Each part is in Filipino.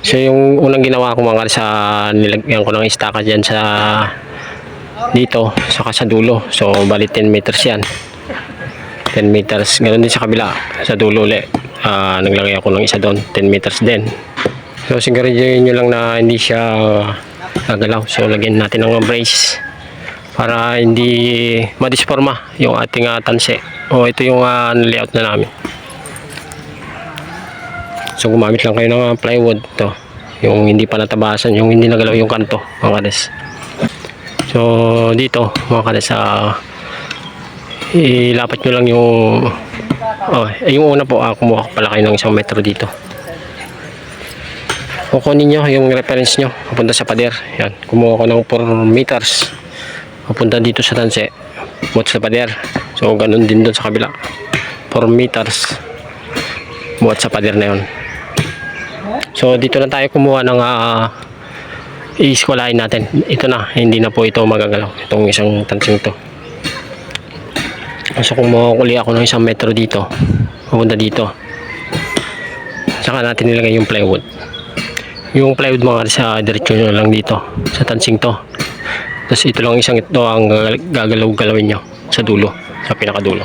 So yung unang ginawa ko mga sa nilagyan ko ng istaka dyan sa dito saka sa dulo. So bali 10 meters yan. 10 meters. Ganun din sa kabila. Sa dulo ulit. Ah, naglagay ako ng isa doon. 10 meters din. So siguraduhin nyo lang na hindi siya gagalaw. So lagyan natin ng brace para hindi madisforma yung ating uh, tanse. O ito yung ah, layout na namin. So gumamit lang kayo ng ah, plywood to. Yung hindi pa natabasan, yung hindi nagalaw yung kanto, mga kades. So dito, mga kades, ah, ilapat nyo lang yung oh, eh, yung una po, ah, kumuha pala kayo ng isang metro dito. Kukunin nyo yung reference nyo, papunta sa pader. Yan, kumuha ko ng 4 meters. Papunta dito sa tanse, buhat sa pader. So ganun din doon sa kabila. 4 meters buhat sa pader na yun. So dito na tayo kumuha ng uh, i-squalahin natin. Ito na, hindi na po ito magagalaw. Itong isang tansing to. So kung makakuli ako ng isang metro dito, pupunta dito. Saka natin nilagay yung plywood. Yung plywood mga sa diretso nyo lang dito, sa tansing to. Tapos ito lang isang ito ang gagalaw-galawin nyo sa dulo, sa pinakadulo.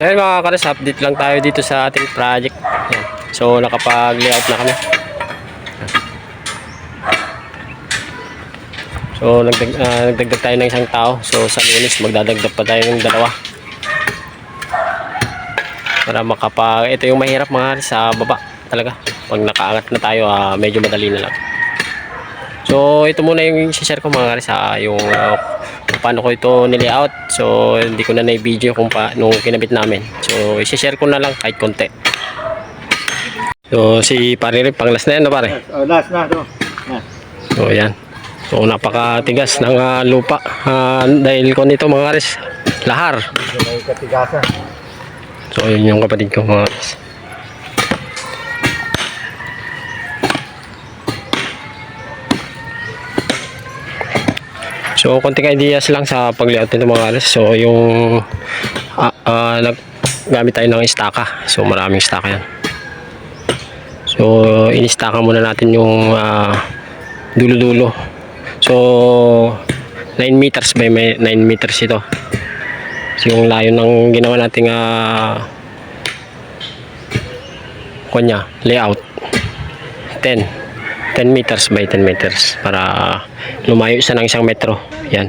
Ayan mga kares, update lang tayo dito sa ating project. So nakapag-layout na kami. So nagdag, ah, nagdagdag tayo ng isang tao. So sa lunes magdadagdag pa tayo ng dalawa. Para makapa... Ito yung mahirap mga kares, sa baba talaga. Pag nakaangat na tayo, ah, medyo madali na lang. So ito muna yung share ko mga kares, ah, yung kung paano ko ito nilayout. So, hindi ko na na-video kung pa, nung kinabit namin. So, isi-share ko na lang kahit konti. So, si pare rin, panglas na yan na pare. Oh, last na to. Yan. So, yan. So, napakatigas ng ah, lupa. Ah, dahil ko nito mga kares, lahar. So, yun yung kapatid ko mga kares. So, konting ideas lang sa pag-layout nito mga kares. So, yung ah, ah, nag tayo ng istaka. So, maraming istaka yan. So, inistaka muna natin yung ah, dulo-dulo. So, 9 meters by may 9 meters ito. So, yung layo ng ginawa nating uh, kunya, layout 10 10 meters by 10 meters para lumayo siya ng isang metro. Yan.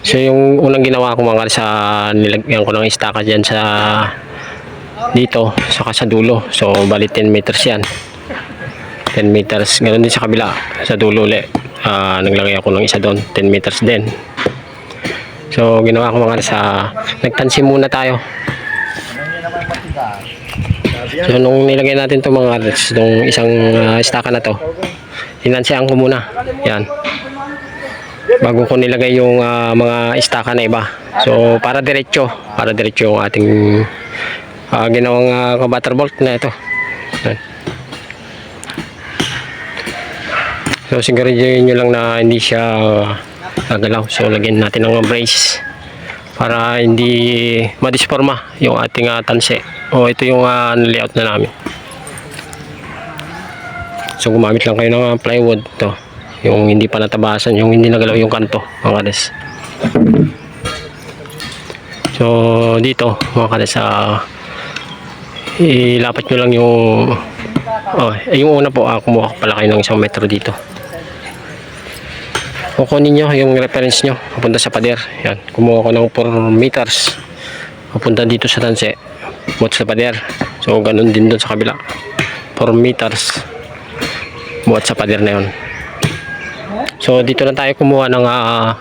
So yung unang ginawa ko mga sa nilagyan ko ng istaka dyan sa dito saka sa dulo. So bali 10 meters yan. 10 meters ganoon din sa kabila. Sa dulo ulit. Ah, naglagay ako ng isa doon. 10 meters din. So ginawa ko mga sa nagtansi muna tayo So nung nilagay natin itong mga reds, itong isang uh, staka na to, inansyahan ko muna. Yan. Bago ko nilagay yung ah, mga istaka na iba. So para diretso, para diretso yung ating ah, ginawang uh, butterbolt na ito. Yan. So siguraduhin nyo lang na hindi siya gagalaw. So lagyan natin ng brace para hindi madisforma yung ating uh, tanse. O ito yung uh, layout na namin. So gumamit lang kayo ng ah, plywood to. Yung hindi pa natabasan, yung hindi nagalaw yung kanto, mga kades. So dito, mga kades, ah, ilapat nyo lang yung oh, eh, yung una po, ah, kumuha pala kayo ng isang metro dito. Kukunin nyo yung reference nyo papunta sa pader. Yan. Kumuha ko ng 4 meters papunta dito sa tanse. Buhat sa pader. So, ganun din doon sa kabila. 4 meters buhat sa pader na yun. So, dito na tayo kumuha ng uh,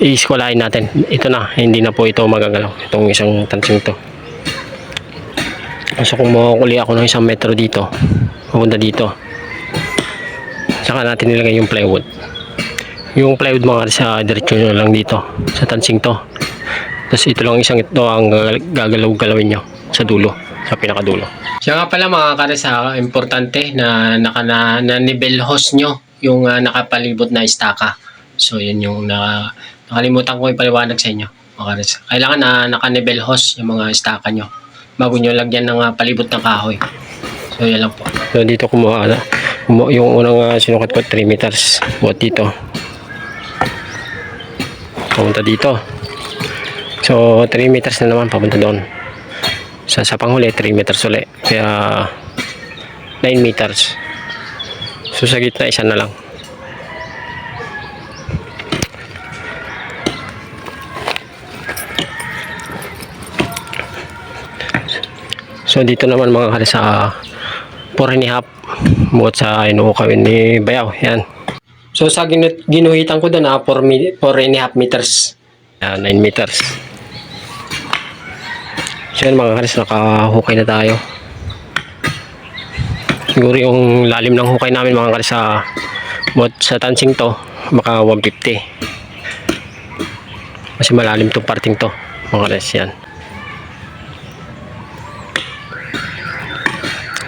i-squalahin natin. Ito na. Hindi na po ito magagalaw. Itong isang tansing to. So, kung makakuli ako ng isang metro dito, papunta dito. Saka natin nilagay yung plywood yung plywood mga sa diretso nyo lang dito sa tansing to Tapos ito lang isang ito ang gagalaw-galawin nyo sa dulo, sa pinakadulo. Siya nga pala mga kares ha, importante na naka na, na nivel host nyo yung ah, nakapalibot na istaka. So yun yung na, nakalimutan ko ipaliwanag sa inyo mga kares. Kailangan na naka-nivel host yung mga istaka nyo bago nyo lagyan ng ah, palibot ng kahoy. So yan lang po. So dito kumuha na. Kumuha, yung unang uh, sinukat ko 3 meters. Buat dito. Pumunta dito. So 3 meters na naman papunta doon. Sa sa panghuli 3 meters uli. Kaya 9 meters. So sa gitna isa na lang. So dito naman mga kare sa 4 and a half buhat sa inuukawin ni Bayaw. Yan. So sa ginu- ginuhitan ko doon ah, 4, mi- 4 and a half meters. Ah, 9 meters. So yan mga kares, nakahukay na tayo. Siguro yung lalim ng hukay namin mga kares sa buhat sa tansing to, baka 150. Kasi malalim tong parting to, mga kares yan.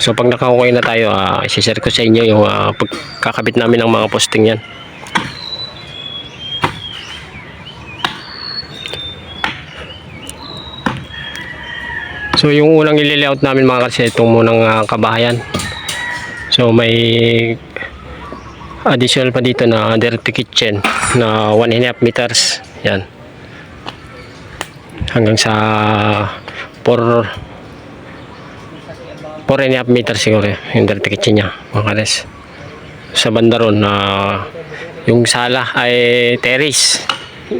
So pag nakahukay na tayo, uh, isi-share ko sa inyo yung ah, pagkakabit namin ng mga posting yan. So yung unang ililayout namin mga kasi itong munang ah, kabahayan. So may additional pa dito na dirty kitchen na 1 and a half meters. Yan. Hanggang sa 4 4 and a half meters siguro yung dirty kitchen niya mga kares. Sa banda ron na yung sala ay terrace.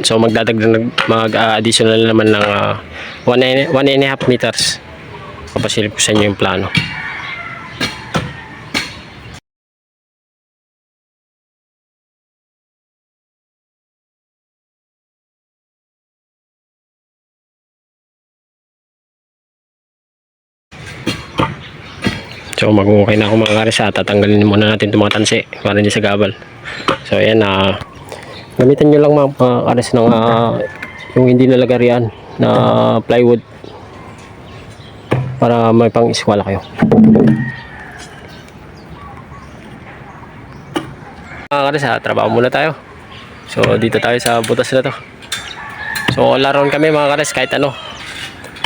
So magdadagdag mag ah, additional naman ng 1 and, one and a half meters. Papasilip ko sa inyo yung plano. So mag-okay na ako mga kares ha. Tatanggalin muna natin itong mga tansi para hindi sa gabal. So ayan na gamitan nyo lang mga, mga kares ng ah, yung hindi nalagarian na plywood para may pang iskwala kayo. Mga kares ha, trabaho muna tayo. So dito tayo sa butas na to. So all around kami mga kares kahit ano.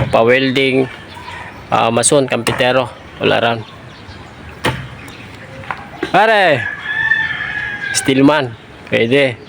Pa-welding, uh, mason, kampitero, all around. Pare! Steelman. Pwede.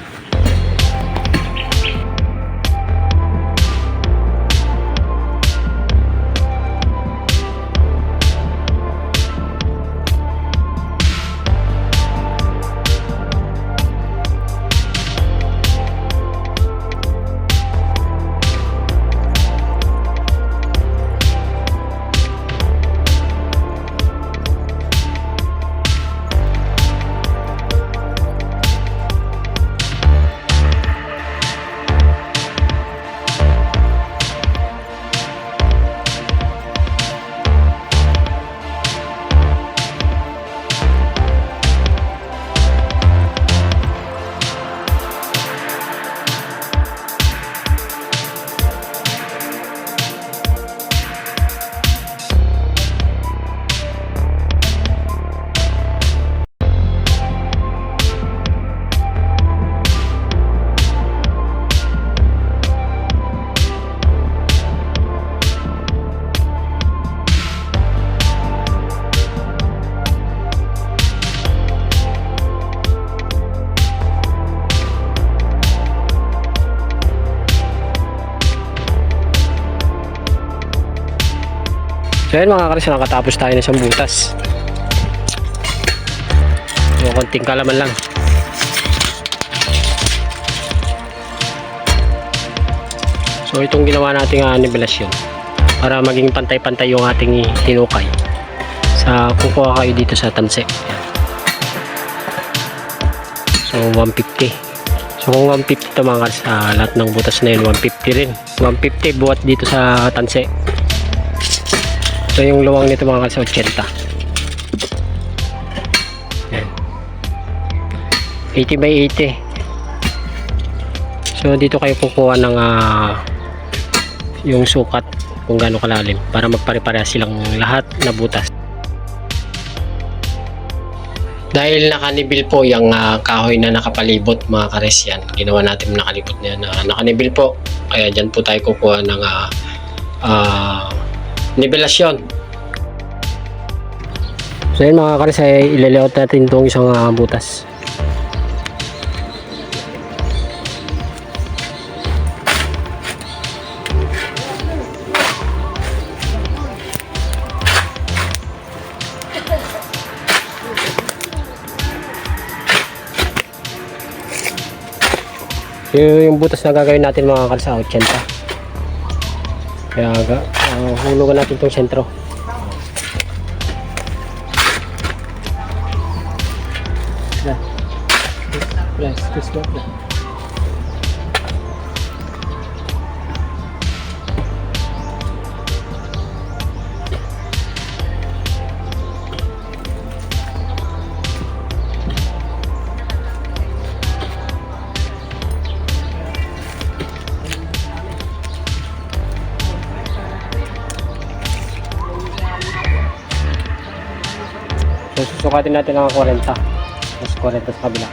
Yun mga karis, nakatapos tayo ng isang butas. Yung konting kalaman lang. So itong ginawa nating uh, nivelasyon para maging pantay-pantay yung ating hinukay. Sa kukuha kayo dito sa tanse. So 150. So kung 150 ito mga karis, ah, lahat ng butas na yun 150 rin. 150 buhat dito sa tanse. So yung luwang nito mga kalsa 80. Yan. 80 by 80. So dito kayo kukuha ng ah, yung sukat kung gaano kalalim para magpare-pareha silang lahat na butas. Dahil nakanibil po yung ah, kahoy na nakapalibot mga kares yan. Ginawa natin nakalibot na yan na nakanibil po. Kaya dyan po tayo kukuha ng ah, ah, nivelasyon. So yun mga kares ay ilalayout natin itong isang ah, butas. Yung, yung butas na gagawin natin mga kalsa, 80. Kaya uh, hulugan natin itong sentro. Yes, yes, go. Susukatin natin ang 40. Mas 40 sa kabila.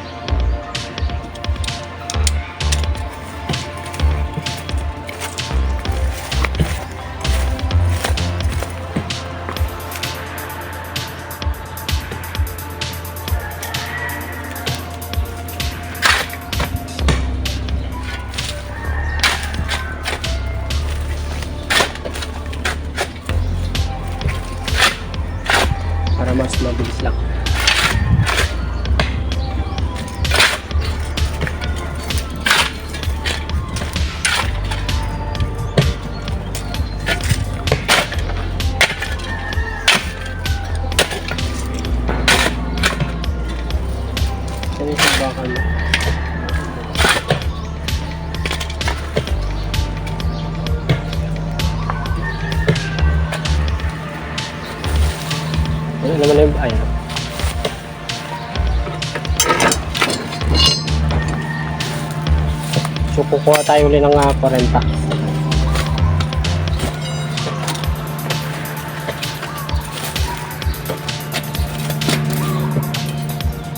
So kukuha tayo ulit ng uh, 40.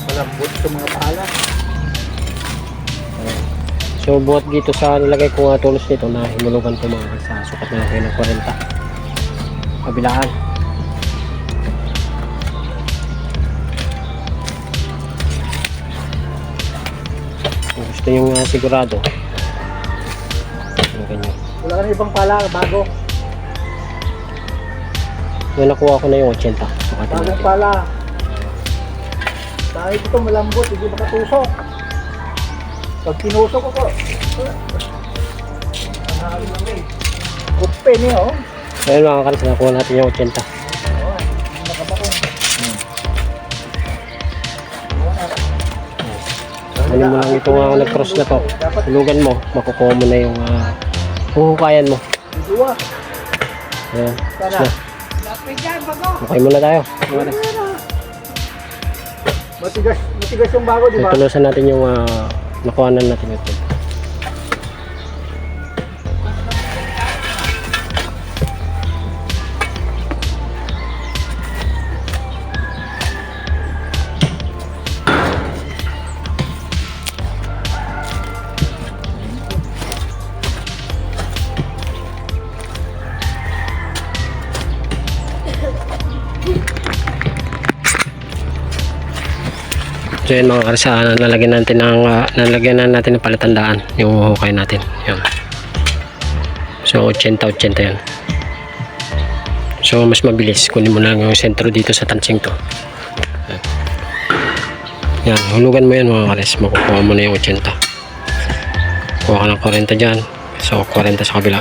Malambot sa mga pala. So buhat dito sa nilagay ko nga tulos nito na himulugan ko mga sa sukat na lagay ng 40. Kabilaan. Gusto nyo nga sigurado. Yung ganyan. Wala ka na ibang pala, bago. Yung nakuha ko na yung 80. Sukatin Bagong natin. pala. Dahil ito malambot, hindi makatusok. Pag tinusok ako, Ang lang eh. Kupe niya, oh. So yun mga kalis, nakuha natin yung 80. Oo, hindi makabakong. Kunin mo lang itong uh, nag-cross na to. Dapat Hulugan mo, makukuha mo na yung uh, huhukayan mo. dua. Ayan. Na. Okay muna tayo. Kalis. Matigas, matigas yung bago, di ba? Tutulusan natin yung uh, nakuhanan natin ito. So yun mga karsa, nalagyan natin ng uh, nalagyan na natin ng palatandaan yung hukay natin. Yun. So 80 80 yan. So mas mabilis kunin mo lang yung sentro dito sa tansing to. Yan, hulugan mo yan mga kares, makukuha mo na yung 80. Kuha ka ng 40 dyan. So 40 sa kabila.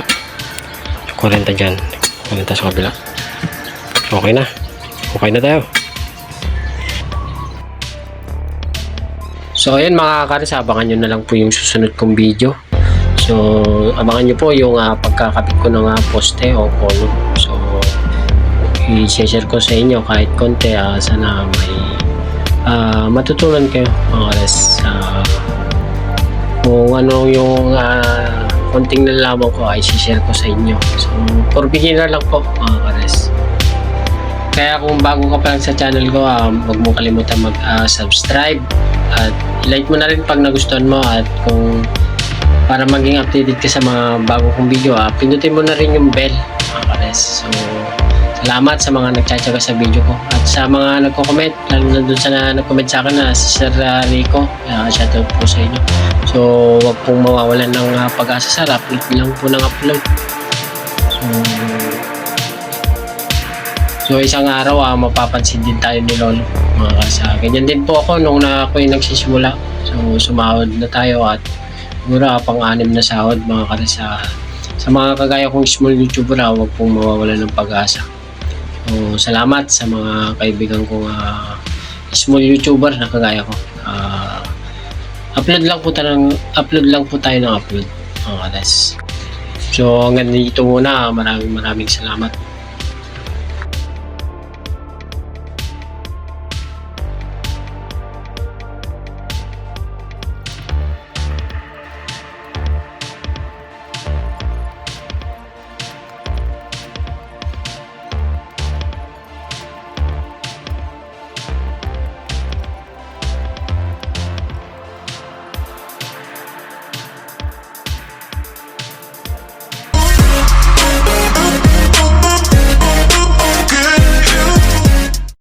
40 dyan. 40 sa kabila. Okay na. Okay na tayo. So ayun mga karis, abangan nyo na lang po yung susunod kong video. So abangan nyo po yung ah, pagkakapit ko ng ah, poste o polo. So i-share ko sa inyo kahit konti ah, sana may ah, matutunan kayo mga karis sa kung ano yung ah, konting nalaman ko ay share ko sa inyo. So, for beginner lang po mga kares. Kaya kung bago ka pa lang sa channel ko, ah, huwag mo kalimutan mag-subscribe at like mo na rin pag nagustuhan mo at kung para maging updated ka sa mga bago kong video, ah, pindutin mo na rin yung bell mga kares. So, salamat sa mga nagtsatsaga sa video ko at sa mga nagko-comment, lalo na dun sa na, nag-comment sa akin na si Sir ah, Rico, uh, shoutout po sa inyo. So, wag pong mawawalan ng ah, pag-asa sa upload lang po ng upload. So, So isang araw ah, mapapansin din tayo ni Lolo mga kasa. Ganyan din po ako nung na ako yung nagsisimula. So sumahod na tayo at siguro ah, pang-anim na sahod mga kasa. Sa mga kagaya kong small YouTuber, ah, huwag pong mawawala ng pag-asa. So salamat sa mga kaibigan kong ah, small YouTuber na kagaya ko. Ah, upload lang po tayo upload lang po tayo ng upload mga katas. So hanggang dito muna. Maraming maraming salamat.